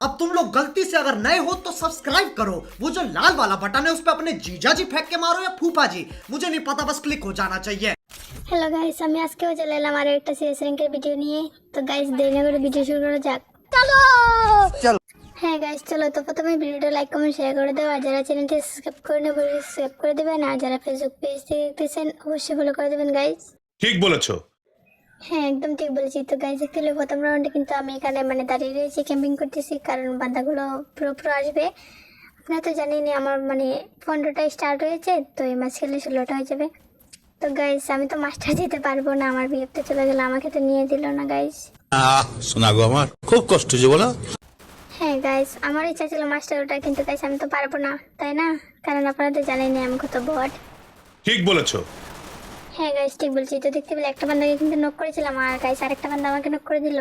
अब तुम लोग गलती से अगर नए हो तो सब्सक्राइब करो वो जो लाल वाला बटन है उस पर अपने जीजा जी फेंक के मारो या फूफा जी मुझे नहीं पता बस क्लिक हो जाना चाहिए হ্যালো গাইস আমি আজকেও চলে এলাম আরো একটা সিএস র্যাঙ্কের ভিডিও নিয়ে তো গাইস দেরি না করে ভিডিও শুরু করা যাক চলো চলো। হ্যাঁ গাইস চলো তো প্রথমে ভিডিওটা লাইক কমেন্ট শেয়ার করে দেবো আর যারা চ্যানেলটি সাবস্ক্রাইব করে নেবে সাবস্ক্রাইব করে দেবেন আর যারা ফেসবুক পেজ থেকে দেখতেছেন অবশ্যই ফলো করে দেবেন গাইস ঠিক বলেছো হ্যাঁ একদম ঠিক বলেছি তো গাইজ একচুয়ালি প্রথম রাউন্ডে কিন্তু আমি এখানে মানে দাঁড়িয়ে রয়েছি ক্যাম্পিং করতেছি কারণ বান্দাগুলো পুরো পুরো আসবে। আপনারা তো জানেনই আমার মানে পনেরোটা স্টার্ট হয়েছে তো এই মাস খেলে ষোলোটা হয়ে যাবে। তো গাইজ আমি তো মাস্টার যেতে পারব না আমার বিয়েতে চলে গেলে আমাকে তো নিয়ে দিল না গাইজ আহ শোনা গো আমার খুব কষ্ট যে বলো। হ্যাঁ গাইজ আমার ইচ্ছা ছিল মাস্টার ওটা কিন্তু গাইজ আমি তো পারব না তাই না? কারণ আপনারা তো জানেনই আমি কত বট ঠিক বলেছ। হ্যাঁ গাইজ ঠিক বলছি। তো দেখতে পেলে একটা বান্দাকে কিন্তু নক করেছিলাম আর গাইজ আরেকটা বান্দা আমাকে নক করে দিল।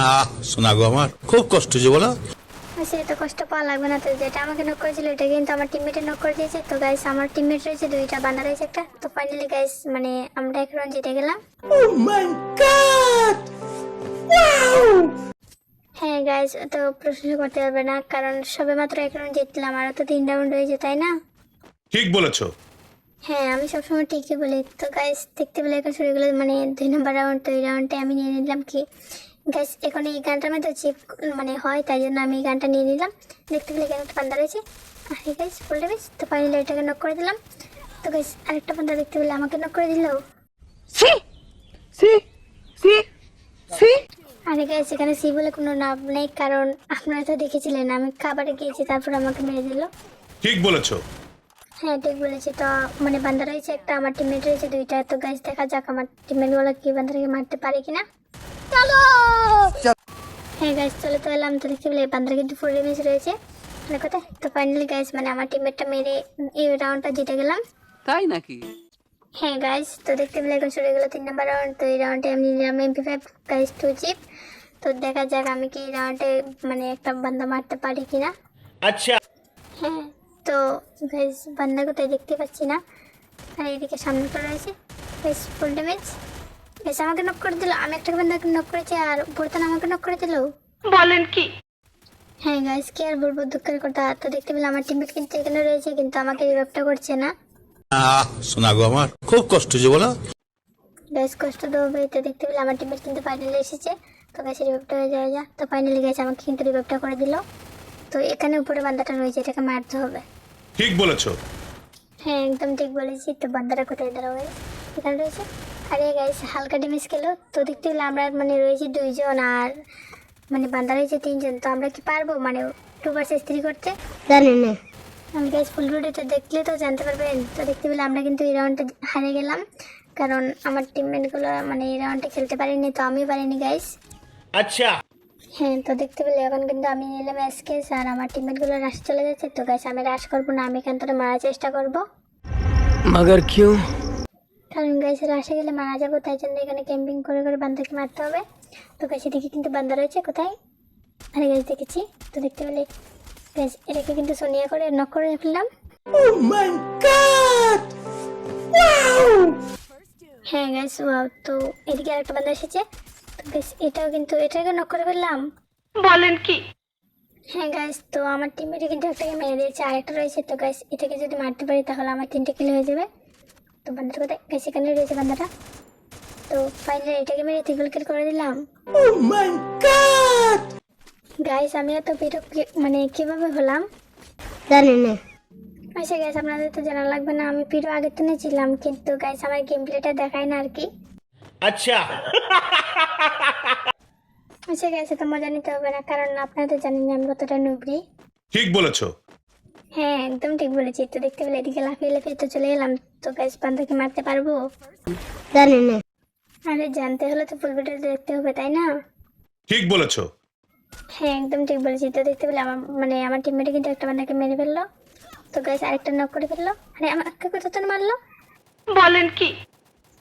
আহ শোনা গো আমার খুব কষ্ট যে বলো। সে তো কষ্ট পাওয়া লাগবে না তো যেটা আমাকে নক করেছিল এটা কিন্তু আমার টিমমেটে নক করে দিয়েছে। তো গাইস আমার টিমমেট রয়েছে দুইটা বান্দা রয়েছে একটা। তো ফাইনালি গাইস মানে আমরা এক রাউন্ড জিতে গেলাম। হ্যাঁ গাইস তো প্রশংসা করতে পারবে না কারণ সবে মাত্র এক রাউন্ড জিতলাম আর তো তিন রাউন্ড রয়েছে তাই না? ঠিক বলেছ। হ্যাঁ আমি সবসময় ঠিকই বলি। তো গাইস দেখতে পেলে এখন শুরু গেলো মানে দুই নম্বর রাউন্ড তো এই রাউন্ডে আমি নিয়ে নিলাম কি? গাইস এখন এই গানটার মধ্যে চিপ মানে হয় তাই জন্য আমি এই গানটা নিয়ে নিলাম। দেখতে পেলে এখানে একটা পান্দা রয়েছে। আরে গাইস ফুল ডেমিস তো ফাইনালি এটাকে নক করে দিলাম। তো গাইস আরেকটা পান্দা দেখতে পেলে আমাকে নক করে দিল। আরে গাইস এখানে সি বলে কোনো নাম নেই কারণ আপনারা তো দেখেছিলেন আমি খাবারে গিয়েছি তারপর আমাকে মেরে দিল। ঠিক বলেছ। হ্যাঁ ঠিক বলেছি তো মানে বান্দা রয়েছে একটা আমার টিমমেট রয়েছে দুইটা। তো গাছ দেখা যাক আমার টিমমেটগুলো কি বান্দাটাকে মারতে পারে কিনা। চলো! হ্যাঁ গাছ চলে তো এলাম। তো দেখতে পেলে বান্দার কিন্তু ফুল রিমিস রয়েছে। মানে কোথায়? তো ফাইনালি গাইস মানে আমার টিমমেটটা মেরে এই রাউন্ডটা জিতে গেলাম। তাই নাকি? হ্যাঁ গাইস তো দেখতে পেলে এখন শুরু গেলো তিন নম্বর রাউন্ড তো এই রাউন্ডে আমি নিলাম MP five guys two zip তো দেখা যাক আমি কি এই রাউন্ডে মানে একটা বান্দা মারতে পারি কিনা। আচ্ছা। হ্যাঁ। তো গাইজ বান্দা কোথায় দেখতে পাচ্ছি না। আর এইদিকে সামনেটা রয়েছে। বেশ ফুল ড্যামেজ বেশ আমাকে নক করে দিল। আমি একটা বান্দাকে নক করেছি আর বর্তমান আমাকে নক করে দিল। বলেন কি? হ্যাঁ গাইজ কি আর বলব দুঃখের কথা। তো দেখতে পেলে আমার টিমমেট কিন্তু এখানে রয়েছে কিন্তু আমাকে রিভাইভটা করছে না। আহ শোনা গো আমার। খুব কষ্ট যে বলো। গাইজ কষ্ট তো হবে তো দেখতে পেলে আমার টিমমেট কিন্তু ফাইনালি এসেছে। তো গাছ রিভাইভটা হয়ে যাওয়া যা। তো ফাইনালি গেছে আমাকে কিন্তু রিভাইভটা করে দিল। তো এখানে উপরে বান্দাটা রয়েছে এটাকে মারতে হবে। ঠিক বলেছ। হ্যাঁ একদম ঠিক বলেছি। তো বান্দারা কোথায়? দাঁড়াবে এখানে রয়েছে। আরে গাইস হালকা ড্যামেজ খেলো তো দেখতে পেলে আমরা মানে রয়েছি দুইজন আর মানে বান্দা রয়েছে তিনজন। তো আমরা কি পারব? মানে টু ভার্সেস থ্রি করতে? জানি না। আমি গাইস ফুল ভিডিওটা দেখলে তো জানতে পারবেন। তো দেখতে পেলে আমরা কিন্তু এই রাউন্ডটা হারে গেলাম। কারণ আমার টিমমেটগুলো মানে এই রাউন্ডটা খেলতে পারিনি তো আমিও পারিনি গাইস আচ্ছা। হ্যাঁ তো দেখতে পেলে এখন কিন্তু আমি নিলাম এসকেস আর আমার টিমমেটগুলো রাশ চলে যাচ্ছে। তো গাইস আমি রাশ করব না আমি এখান থেকে মারার চেষ্টা করব। মগর কিউ? কারণ গাইসের আসে গেলে মারা যাব তাই জন্য এখানে ক্যাম্পিং করে করে বান্দাকে মারতে হবে। তো গাছে দেখি কিন্তু বান্দা রয়েছে কোথায়? আরে গাছ দেখেছি। তো দেখতে পেলে গাছ এটাকে কিন্তু সোনিয়া করে নক করে ফেললাম। হ্যাঁ গাইস তো এদিকে আরেকটা বান্দা এসেছে। গাইস এটাও কিন্তু এটাকে নক করে ফেললাম। বলেন কি? হ্যাঁ গাইস তো আমার টিমমেটে কিন্তু একটাকে মেরে দিয়েছে আরেকটা রয়েছে। তো গাইস এটাকে যদি মারতে পারি তাহলে আমার তিনটে কিলো হয়ে যাবে। তো বান্দাটা কোথায় গাইস এখানে রয়েছে বান্দাটা তো ফাইনালি এটাকে মেরে ত্রিপল কিল করে দিলাম। গাইস আমি এত বিরক মানে কীভাবে হলাম? জানি না। আচ্ছা গাইস আপনাদের তো জানা লাগবে না আমি পিরো আগের তো ছিলাম কিন্তু গাইস আমার গেম প্লেটা দেখায় না আর কি। আচ্ছা। আচ্ছা গাইস তো মজা নিতে হবে না কারণ আপনারা তো জানেন আমি কতটা নুবরি ঠিক বলেছ। হ্যাঁ একদম ঠিক বলেছি। তো দেখতে পেলে এদিকে লাফিয়ে লাফিয়ে তো চলে এলাম। তো গাইস বান্দাকে মারতে পারব? জানি না। আরে জানতে হলে তো ফুল ভিডিও দেখতে হবে তাই না? ঠিক বলেছ। হ্যাঁ একদম ঠিক বলেছি। তো দেখতে পেলে আমার মানে আমার টিমমেটে কিন্তু একটা বান্দাকে মেরে ফেলল। তো গাইস আরেকটা নক করে ফেলল। আরে আমাকে কতক্ষণ মারলো। বলেন কি?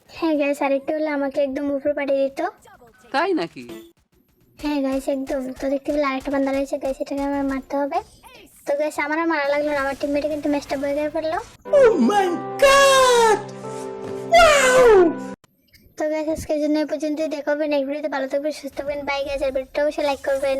হ্যাঁ গাইস আরেকটু হলে আমাকে একদম উপরে পাঠিয়ে দিত। তাই নাকি? হ্যাঁ গাইস একদম। তো দেখতে পেলে আরেকটা বান্দা রয়েছে গাইস এটাকে আমার মারতে হবে। তো গাইস আমার আর মারা লাগল না আমার টিমমেটে কিন্তু ম্যাচটা বয়ে করে ফেলল তো গাইস আজকের জন্য এই পর্যন্তই। দেখা হবে নেক্সট ভিডিওতে ভালো থাকবেন সুস্থ থাকবেন। বাই গাইস আর ভিডিওটা অবশ্যই লাইক করবেন।